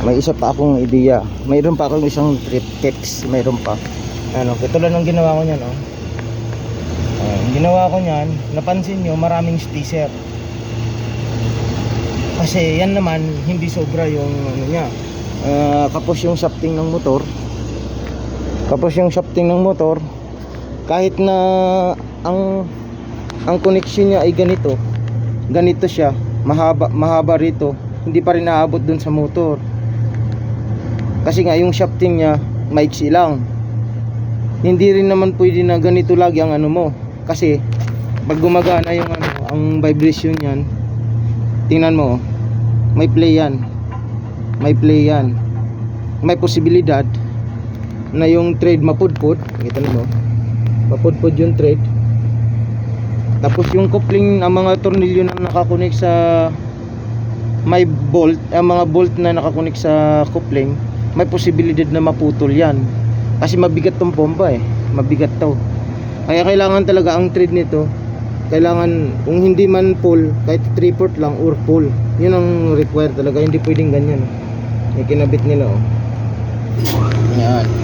may isa pa akong ideya mayroon pa akong isang trip tips mayroon pa. Ano katulad ng ginawa ko niyan oh. Ang ginawa ko niyan napansin nyo maraming stisser kasi yan naman hindi sobra yung ano niya. Ah, kapos yung shafting ng motor. Kapos yung shafting ng motor. Kahit na ang ang connection niya ay ganito ganito siya. Mahaba mahaba rito. Hindi pa rin naabot dun sa motor kasi nga yung shafting niya maiksi lang. Hindi rin naman pwede na ganito lagi ang ano mo. Kasi pag gumagana yung ano ang vibration niyan tingnan mo may play yan. May play yan. May posibilidad na yung trade mapudpud. Kita mo. Mapudpud yung trade. Tapos yung coupling ang mga tornilyo na nakakunik sa may bolt ang mga bolt na nakakunik sa coupling may posibilidad na maputol yan. Kasi mabigat tong pompa eh. Mabigat to. Kaya kailangan talaga ang thread nito kailangan kung hindi man pull kahit 3 port lang or pull yun ang required talaga. Hindi pwedeng ganyan. May kinabit nila oh. Yan